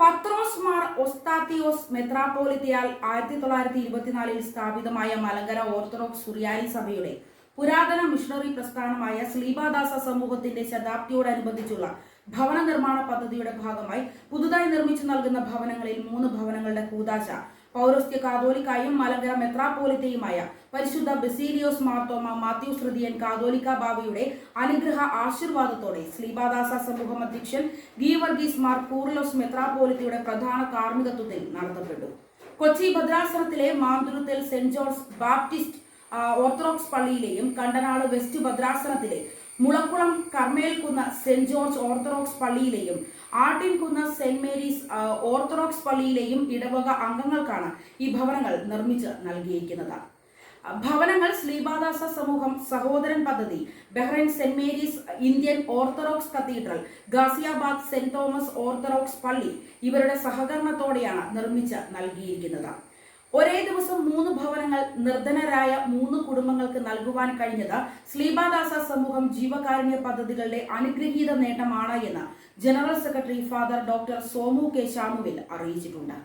പത്രോസ് മാർ ഒസ്താത്തിയോസ് മെത്രാപ്പോലിത്തയാൽ ആയിരത്തി തൊള്ളായിരത്തി ഇരുപത്തിനാലിൽ സ്ഥാപിതമായ മലങ്കര ഓർത്തഡോക്സ് സുറിയാനി സഭയുടെ പുരാതന മിഷണറി പ്രസ്ഥാനമായ സ്ലീബാദാസ സമൂഹത്തിന്റെ ശതാബ്ദിയോടനുബന്ധിച്ചുള്ള ഭവന നിർമ്മാണ പദ്ധതിയുടെ ഭാഗമായി പുതുതായി നിർമ്മിച്ചു നൽകുന്ന ഭവനങ്ങളിൽ മൂന്ന് ഭവനങ്ങളുടെ കൂതാശ പൗരസ്ത്യ കാതോലിക്കായും മലങ്കര മെത്രാപോലിത്തയുമായ പരിശുദ്ധ ബസീലിയോസ് മാർത്തോമ മാത്യു ശ്രുതിയൻ കാതോലിക്ക ബാബയുടെ അനുഗ്രഹ ആശീർവാദത്തോടെ ശ്രീപാദാസ സമൂഹം അധ്യക്ഷൻ ഗീവർഗീസ് മാർ കൂർലോസ് മെത്രാപ്പോലിത്തയുടെ പ്രധാന കാർമ്മികത്വത്തിൽ നടത്തപ്പെട്ടു. കൊച്ചി ഭദ്രാസനത്തിലെ മാന്തുരുത്തിൽ സെന്റ് ജോർജ് ബാപ്റ്റിസ്റ്റ് ഓർത്തഡോക്സ് പള്ളിയിലെയും കണ്ടനാട് വെസ്റ്റ് ഭദ്രാസനത്തിലെ മുളക്കുളം കർമ്മേൽകുന്ന സെന്റ് ജോർജ് ഓർത്തഡോക്സ് പള്ളിയിലെയും ആട്ടിൻകുന്ന് സെന്റ് മേരീസ് ഓർത്തഡോക്സ് പള്ളിയിലെയും ഇടവക അംഗങ്ങൾക്കാണ് ഈ ഭവനങ്ങൾ നിർമ്മിച്ച് നൽകിയിരിക്കുന്നത്. ഭവനങ്ങൾ ശ്രീപാദാസ സമൂഹം സഹോദരൻ പദ്ധതി Bahrain Saint Mary's Indian Orthodox cathedral Ghaziabad Saint Thomas Orthodox പള്ളി ഇവരുടെ സഹകരണത്തോടെയാണ് നിർമ്മിച്ച് നൽകിയിരിക്കുന്നത്. ഒരേ ദിവസം മൂന്ന് ഭവനങ്ങൾ നിർധനരായ മൂന്ന് കുടുംബങ്ങൾക്ക് നൽകുവാൻ കഴിഞ്ഞത് സ്ലീബാദാസ സമൂഹം ജീവകാരുണ്യ പദ്ധതികളുടെ അനുഗ്രഹീത നേട്ടമാണ് എന്ന് general secretary father doctor Somu K ശാമുവിൽ അറിയിച്ചിട്ടുണ്ട്.